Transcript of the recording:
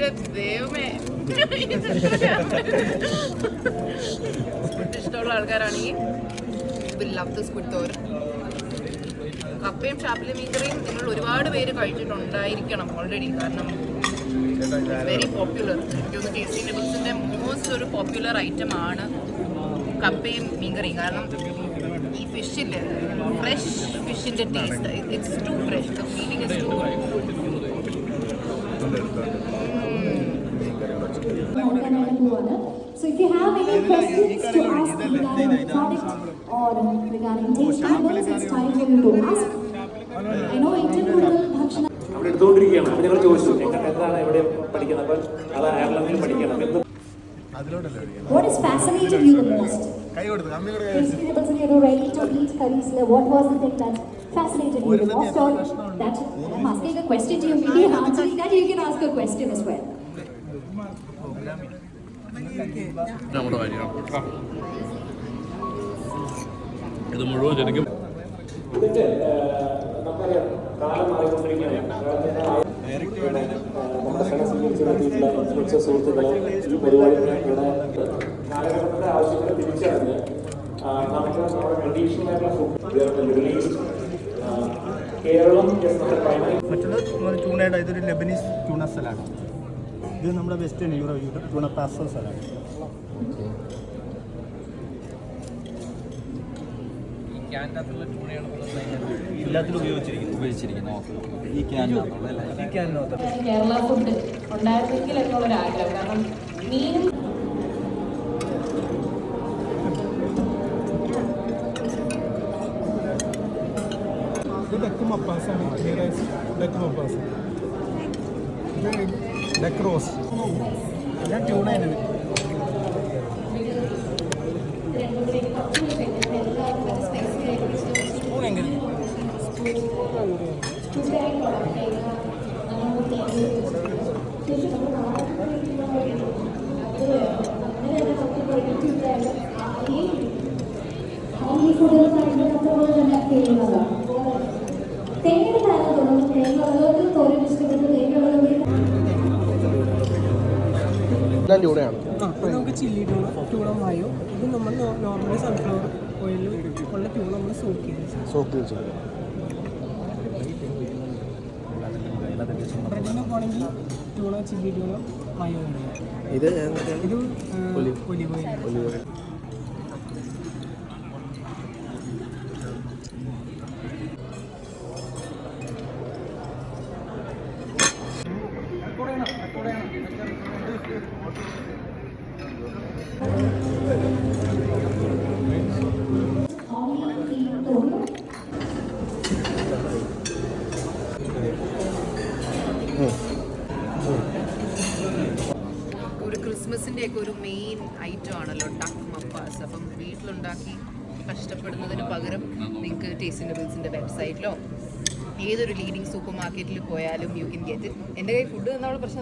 എന്റെ ദൈവമേ സ്ക്വിഡ് ഇഷ്ടമുള്ള ആൾക്കാരാണെങ്കിൽ ലവ് ദ സ്ക്വിഡ് തോരൻ കപ്പയും ഷാപ്പിലെ മീൻകറിയും നിങ്ങൾ ഒരുപാട് പേര് കഴിച്ചിട്ടുണ്ടായിരിക്കണം ഓൾറെഡി കാരണം വെരി പോപ്പുലർ എനിക്കൊന്ന് ടേസ്റ്റി നെബിൾസിന്റെ മോസ്റ്റ് ഒരു പോപ്പുലർ ഐറ്റം ആണ് കപ്പയും മീൻകറിയും കാരണം ഈ ഫിഷില്ലേ fresh ഫിഷിന്റെ taste it's too fresh feeling is to നോക്കാനായിട്ട് പോവാണ് So if you have any questions to ask regarding product or regarding taste levels, it's time for you to ask. I know ഏറ്റവും കൂടുതൽ ഭക്ഷണം അവിടെ എടുത്തുകൊണ്ടിരിക്കുകയാണ് അപ്പോൾ ഞങ്ങൾ ചോദിച്ചു എങ്ങനെ എന്താണ് എവിടെ പഠിക്കുന്നത് അപ്പോൾ അത് അയർലൻഡിൽ പഠിക്കണം എന്ന് What is fascinating you the most? കൈ കൊടുത്തു അമ്മ കൂടെ Tasty nibbles and you're ready to eat curries. What was the thing that fascinated you the most? Or that I'm asking a question to you. If you're answering that, you can ask a question as well. നമ്മുടെ കാര്യം. ഇത് മുഴുവൻ ശരിക്കും ഇതിന്റെ നമുക്കറിയാം കാലം മാറിക്കൊണ്ടിരിക്കുകയാണ് നമ്മുടെ സ്ഥലം സ്വീകരിച്ചിട്ടുള്ള ഇൻഫ്ലുവൻസർ സുഹൃത്തുക്കളെ ഈ പരിപാടി ഇവിടെ കാലഘട്ടത്തിന്റെ ആവശ്യങ്ങൾ തിരിച്ചറിഞ്ഞ് ആ, നമുക്ക് ആയിട്ടുള്ള ഫുഡ് മിഡിൽ കേരളം yes, നമ്മുടെ primary മറ്റുള്ള ചൂണയുടെ ഇതൊരു ലെബനീസ് ചൂണ സലാഡ് ഇത് നമ്മുടെ വെസ്റ്റേൺ യൂറോ ക്യാനിനകത്തുള്ള അല്ലേ? ഈ കേരള ഫുഡ് ഉണ്ടായിരുന്നെങ്കിൽ എന്നുള്ളൊരു ആഗ്രഹം. കാരണം മീനും ഇത് ഡക്ക് മപ്പാസാണ് ഡക്ക് മപ്പാസ് ഇത് ഡക്ക് ട്യൂണായിരുന്നു ട്യൂണ തന്നെ സ്പൂൺ ചൂടയാണ് ഇത് നമുക്ക് ചില്ലി ട്യൂണ മായോ ഇത് നമ്മൾ നോർമലി സൺഫ്ലവർ ഉള്ള നമ്മൾ സോക്ക് ചെയ്ത് സോക്ക് വെച്ചത് ബ്രെഡിന് പോകണമെങ്കിൽ ട്യൂണ ചില്ലി ട്യൂണ മായോ ഇത് ഒലിവ് ഓയിൽ. ഒരു ക്രിസ്മസിന്റെ ഒക്കെ ഒരു മെയിൻ ഐറ്റം ആണല്ലോ ടക്ക് മപ്പാസ് അപ്പം വീട്ടിലുണ്ടാക്കി കഷ്ടപ്പെടുന്നതിന് പകരം നിങ്ങൾക്ക് ടേസ്റ്റ് വെബ്സൈറ്റിലോ ഏതൊരു ലീഡിങ് സൂപ്പർ മാർക്കറ്റിൽ പോയാലും യു കെൻ ഗെറ്റ് ഇറ്റ് എന്റെ കൈ ഫുഡ് എന്നുള്ള പ്രശ്നം